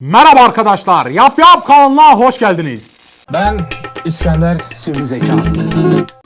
Merhaba arkadaşlar, Yap Yap kanalına hoş geldiniz. Ben İskender Sivri Zeka.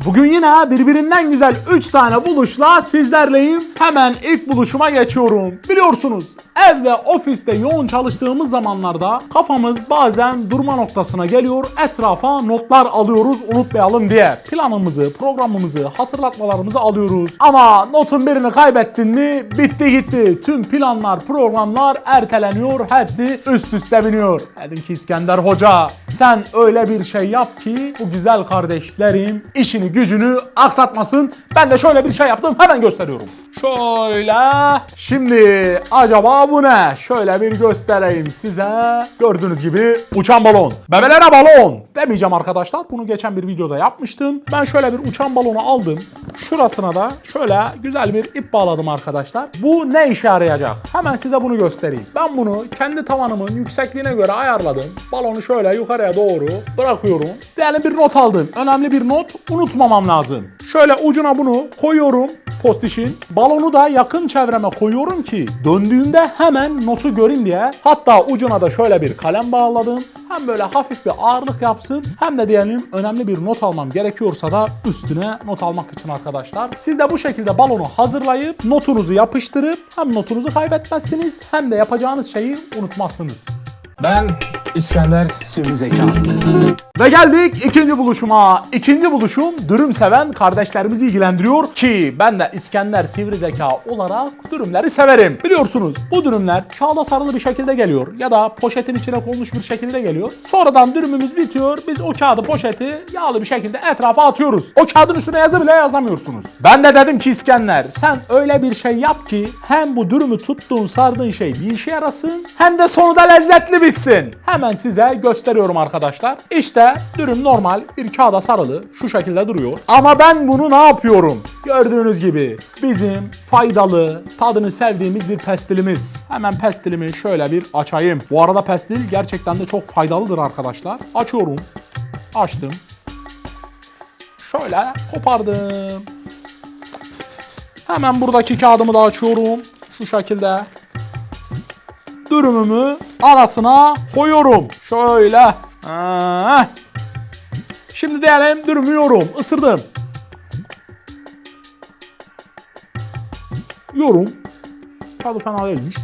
Bugün yine birbirinden güzel 3 tane buluşla sizlerleyim. Hemen ilk buluşuma geçiyorum. Biliyorsunuz ev ve ofiste yoğun çalıştığımız zamanlarda kafamız bazen durma noktasına geliyor. Etrafa notlar alıyoruz unutmayalım diye. Planımızı, programımızı, hatırlatmalarımızı alıyoruz. Ama notun birini kaybettin mi bitti gitti. Tüm planlar, programlar erteleniyor. Hepsi üst üste biniyor. Dedim ki İskender Hoca sen öyle bir şey yap ki bu güzel kardeşlerim işini gücünü aksatmasın. Ben de şöyle bir şey yaptım hemen gösteriyorum. Şöyle. Şimdi acaba ne? Şöyle bir göstereyim size. Gördüğünüz gibi uçan balon. Bebelere balon. Demeyeceğim arkadaşlar. Bunu geçen bir videoda yapmıştım. Ben şöyle bir uçan balonu aldım. Şurasına da şöyle güzel bir ip bağladım arkadaşlar. Bu ne işe yarayacak? Hemen size bunu göstereyim. Ben bunu kendi tavanımın yüksekliğine göre ayarladım. Balonu şöyle yukarıya doğru bırakıyorum. Diyelim bir not aldım. Önemli bir not unutmamam lazım. Şöyle ucuna bunu koyuyorum postişin. Balonu da yakın çevreme koyuyorum ki döndüğünde hemen notu göreyim diye. Hatta ucuna da şöyle bir kalem bağladım. Hem böyle hafif bir ağırlık yapsın hem de diyelim önemli bir not almam gerekiyorsa da üstüne not almak için arkadaşlar. Siz de bu şekilde balonu hazırlayıp notunuzu yapıştırıp hem notunuzu kaybetmezsiniz hem de yapacağınız şeyi unutmazsınız. Ben İskender Sivri Zeka. Ve geldik ikinci buluşuma. İkinci buluşum dürüm seven kardeşlerimizi ilgilendiriyor ki ben de İskender Sivri Zeka olarak dürümleri severim. Biliyorsunuz bu dürümler kağıda sarılı bir şekilde geliyor ya da poşetin içine konmuş bir şekilde geliyor. Sonradan dürümümüz bitiyor. Biz o kağıdı poşeti yağlı bir şekilde etrafa atıyoruz. O kağıdın üstüne yazı bile yazamıyorsunuz. Ben de dedim ki İskender sen öyle bir şey yap ki hem bu dürümü tuttuğun sardığın şey bir işe yarasın hem de sonunda lezzetli bitsin. Hemen size gösteriyorum arkadaşlar. İşte dürüm normal bir kağıda sarılı şu şekilde duruyor. Ama ben bunu ne yapıyorum? Gördüğünüz gibi bizim faydalı, tadını sevdiğimiz bir pestilimiz. Hemen pestilimi şöyle bir açayım. Bu arada pestil gerçekten de çok faydalıdır arkadaşlar. Açıyorum. Açtım. Şöyle kopardım. Hemen buradaki kağıdımı da açıyorum. Şu şekilde dürümümü arasına koyuyorum. Şöyle. Şimdi diyelim dürümü yiyorum. Isırdım. Yorum. Tadı fena değilmiş.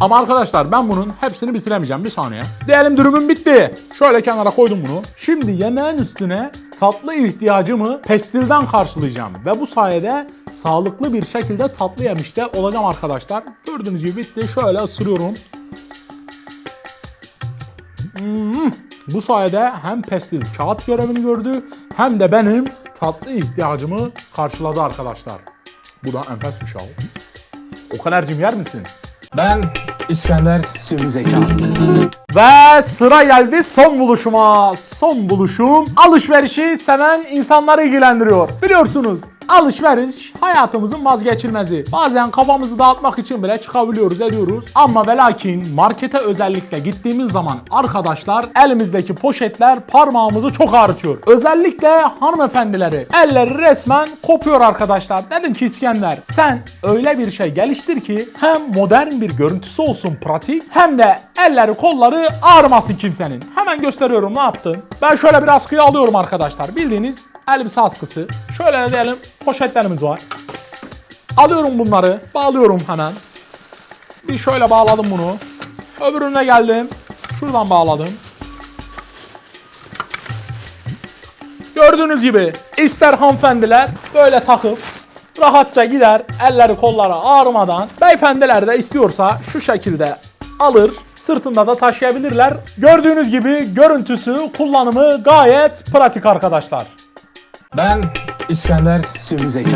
Ama arkadaşlar ben bunun hepsini bitiremeyeceğim. Bir saniye. Diyelim dürümüm bitti. Şöyle kenara koydum bunu. Şimdi yemeğin üstüne tatlı ihtiyacımı pestilden karşılayacağım. Ve bu sayede sağlıklı bir şekilde tatlı yemişte olacağım arkadaşlar. Gördüğünüz gibi bitti. Şöyle ısırıyorum. Bu sayede hem pestil kağıt görevini gördü hem de benim tatlı ihtiyacımı karşıladı arkadaşlar. Bu da enfes bir şey. O kadarcım yer misin? Ben İskender Sivri Zeka. Ve sıra geldi son buluşuma. Son buluşum alışverişi seven insanları ilgilendiriyor. Biliyorsunuz alışveriş hayatımızın vazgeçilmezi. Bazen kafamızı dağıtmak için bile çıkabiliyoruz ediyoruz. Ama ve lakin markete özellikle gittiğimiz zaman arkadaşlar elimizdeki poşetler parmağımızı çok ağrıtıyor. Özellikle hanımefendileri elleri resmen kopuyor arkadaşlar. Dedim ki İskender sen öyle bir şey geliştir ki hem modern bir görüntüsü olsun pratik hem de elleri kolları ağrımasın kimsenin. Hemen gösteriyorum ne yaptım. Ben şöyle bir askıyı alıyorum arkadaşlar. Bildiğiniz elbise askısı. Şöyle de diyelim poşetlerimiz var. Alıyorum bunları. Bağlıyorum hemen. Bir şöyle bağladım bunu. Öbürüne geldim. Şuradan bağladım. Gördüğünüz gibi ister hanımefendiler böyle takıp rahatça gider elleri kolları ağrımadan. Beyefendiler de istiyorsa şu şekilde alır sırtında da taşıyabilirler. Gördüğünüz gibi görüntüsü kullanımı gayet pratik arkadaşlar. Ben İskender Sivri Zeka.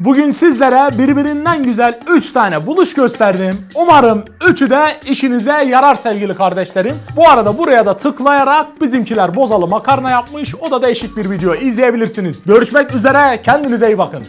Bugün sizlere birbirinden güzel 3 tane buluş gösterdim. Umarım üçü de işinize yarar sevgili kardeşlerim. Bu arada buraya da tıklayarak bizimkiler bozalı makarna yapmış. O da değişik bir video izleyebilirsiniz. Görüşmek üzere kendinize iyi bakın.